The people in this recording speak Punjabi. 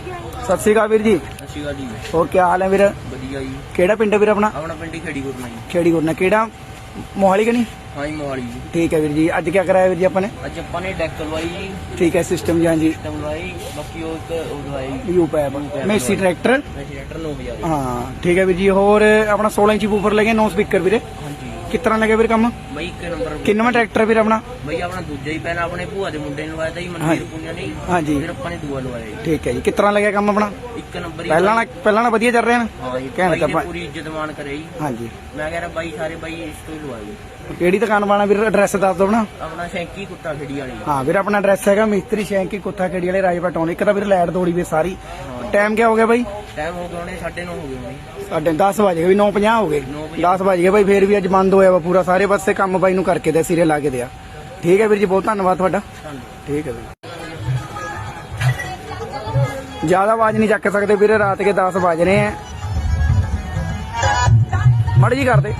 ਸਤਿ ਸ਼੍ਰੀ ਅਕਾਲ ਵੀਰ ਜੀ। ਹੋਰ ਕੀ ਹਾਲ ਹੈ ਵੀਰ? ਵਧੀਆ ਜੀ। ਕਿਹੜਾ ਪਿੰਡ ਹੈ ਵੀਰ ਆਪਣਾ? ਆਪਣਾ ਪਿੰਡ ਹੀ ਖੇੜੀ ਗੁਰਨਾ ਜੀ। ਖੇੜੀ ਗੁਰਨਾ ਕਿਹੜਾ? ਮੋਹਾਲੀ ਕਿ ਨਹੀਂ? ਹਾਂ ਜੀ ਮੋਹਾਲੀ ਜੀ। ਠੀਕ ਹੈ ਵੀਰ ਜੀ। ਅੱਜ ਕੀ ਕਰਾਇਆ ਵੀਰ ਜੀ ਆਪਾਂ ਨੇ? ਅੱਜ ਆਪਾਂ ਨੇ ਡੈਕ ਲਵਾਈ ਜੀ। ਠੀਕ ਹੈ ਸਿਸਟਮ ਜਾਂ ਜੀ। ਸਿਸਟਮ ਲਵਾਈ। ਬਾਕੀ ਉਹ ਇੱਕ ਉਹ ਲਵਾਈ। ਯੂ ਪੈਪ ਮੇਸੀ ਟਰੈਕਟਰ ਰੈਗੂਲੇਟਰ 9000 ਹਾਂ ਠੀਕ ਹੈ ਵੀਰ ਜੀ। ਹੋਰ ਆਪਣਾ 16 ਇੰਚੀ ਬੂਫਰ ਲੱਗੇ ਨੋ ਸਪੀਕਰ ਵੀਰੇ। ਕਿਸ ਤਰ੍ਹਾਂ ਲੱਗਿਆ ਵੀਰ ਕੰਮ? ਬਈ ਇੱਕ ਨੰਬਰ ਕਿੰਨਵਾਂ ਟਰੈਕਟਰ ਵੀਰ ਆਪਣਾ? ਬਈ ਆਪਣਾ ਦੂਜਾ ਹੀ ਪਹਿਲਾਂ ਆਪਣੇ ਭੂਆ ਦੇ ਮੁੰਡੇ ਨੇ ਲਵਾਇਆ ਤਾਂ ਜੀ ਮਨਵੀਰ ਪੁੰਨਿਆ ਨੇ ਜੀ। ਹਾਂਜੀ। ਫਿਰ ਆਪਾਂ ਨੇ ਦੂਆ ਲਵਾਇਆ ਜੀ। ਠੀਕ ਹੈ ਜੀ। ਕਿਸ ਤਰ੍ਹਾਂ ਲੱਗਿਆ ਕੰਮ ਆਪਣਾ? ਇੱਕ ਨੰਬਰ ਹੀ ਪਹਿਲਾਂ ਨਾਲ ਪਹਿਲਾਂ ਨਾਲ ਵਧੀਆ ਚੱਲ ਰਿਹਾ ਨਾ? ਹਾਂ ਜੀ ਕਹਿਣ ਬਾਈ ਤਾਂ ਨੇ ਆਪਾਂ- ਪੂਰੀ ਇੱਜ਼ਤ ਮਾਨ ਕਰਿਆ ਜੀ। ਹਾਂਜੀ। ਮੈਂ ਕਹਿ ਰਿਹਾ ਬਾਈ ਸਾਰੇ ਬਾਈ ਇਸ ਤੋਂ ਹੀ ਲਵਾਇਆ ਜੀ। ਕਿਹੜੀ ਦੁਕਾਨ ਵਾਲਾ ਵੀਰ? ਐਡਰੈਸ ਦੱਸ ਦਿਓ ਨਾ। ਆਪਣਾ ਸ਼ੈਂਕੀ ਕੁੱਤਾ ਖੇੜੀ ਵਾਲੀ ਹਾਂ ਵੀਰ ਆਪਣਾ ਐਡਰੈਸ ਹੈਗਾ ਮਿਸਤਰੀ ਸ਼ੈਂਕੀ ਕੁੱਥਾ ਖੇੜੀ ਵਾਲੇ ਰਾਜਪਾ ਟਾਊਨ ਇੱਕ ਤਾਂ ਵੀਰ ਲਾਈਟ ਦੌੜੀ ਵੀ ਸਾਰੀ। ਟਾਈਮ ਕੀ ਹੋ ਗਿਆ ਬਾਈ? ਟਾਈਮ ਹੋ ਗਿਆ ਉਹਨੇ 9:30 ਹੋ ਗਏ ਹੋਣੇ। ਸਾਡੇ 10 ਵਜੇ ਵੀ 9:50 ਹੋ ਗਏ। 10 ਵਜ ਬਾਈ ਫੇਰ ਵੀ ਅੱਜ ਬੰਦ ਹੋਇਆ ਵਾ ਪੂਰਾ ਸਾਰੇ ਪਾਸੇ ਕੰਮ ਬਾਈ ਨੂੰ ਕਰਕੇ ਦੇ ਸਿਰੇ ਲਾ ਕੇ ਦਿਆ। ਠੀਕ ਹੈ ਵੀਰ ਜੀ ਬਹੁਤ ਧੰਨਵਾਦ ਤੁਹਾਡਾ। ਠੀਕ ਹੈ ਵੀਰ। ਜ਼ਿਆਦਾ ਆਵਾਜ਼ ਨਹੀਂ ਚੱਕ ਸਕਦੇ ਵੀਰੇ ਰਾਤ ਕੇ 10 ਵਜ ਰਹੇ ਆ ਮੜ ਜੀ ਕਰਦੇ